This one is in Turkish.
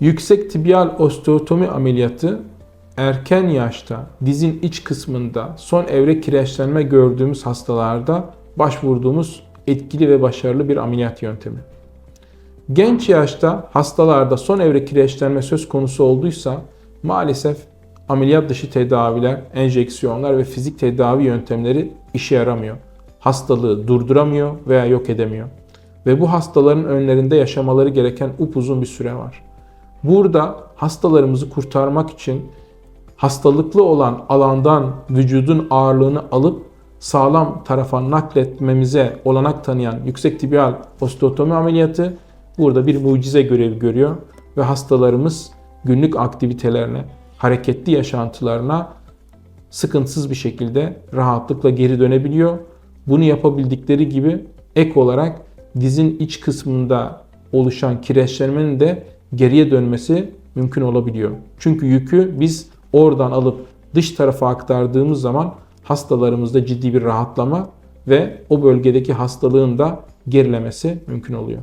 Yüksek tibial osteotomi ameliyatı erken yaşta dizin iç kısmında son evre kireçlenme gördüğümüz hastalarda başvurduğumuz etkili ve başarılı bir ameliyat yöntemi. Genç yaşta hastalarda son evre kireçlenme söz konusu olduysa maalesef ameliyat dışı tedaviler, enjeksiyonlar ve fizik tedavi yöntemleri işe yaramıyor. Hastalığı durduramıyor veya yok edemiyor. Ve bu hastaların önlerinde yaşamaları gereken upuzun bir süre var. Burada hastalarımızı kurtarmak için hastalıklı olan alandan vücudun ağırlığını alıp sağlam tarafa nakletmemize olanak tanıyan yüksek tibial osteotomi ameliyatı burada bir mucize görevi görüyor ve hastalarımız günlük aktivitelerine, hareketli yaşantılarına sıkıntısız bir şekilde rahatlıkla geri dönebiliyor. Bunu yapabildikleri gibi ek olarak dizin iç kısmında oluşan kireçlenmenin de geriye dönmesi mümkün olabiliyor. Çünkü yükü biz oradan alıp dış tarafa aktardığımız zaman hastalarımızda ciddi bir rahatlama ve o bölgedeki hastalığın da gerilemesi mümkün oluyor.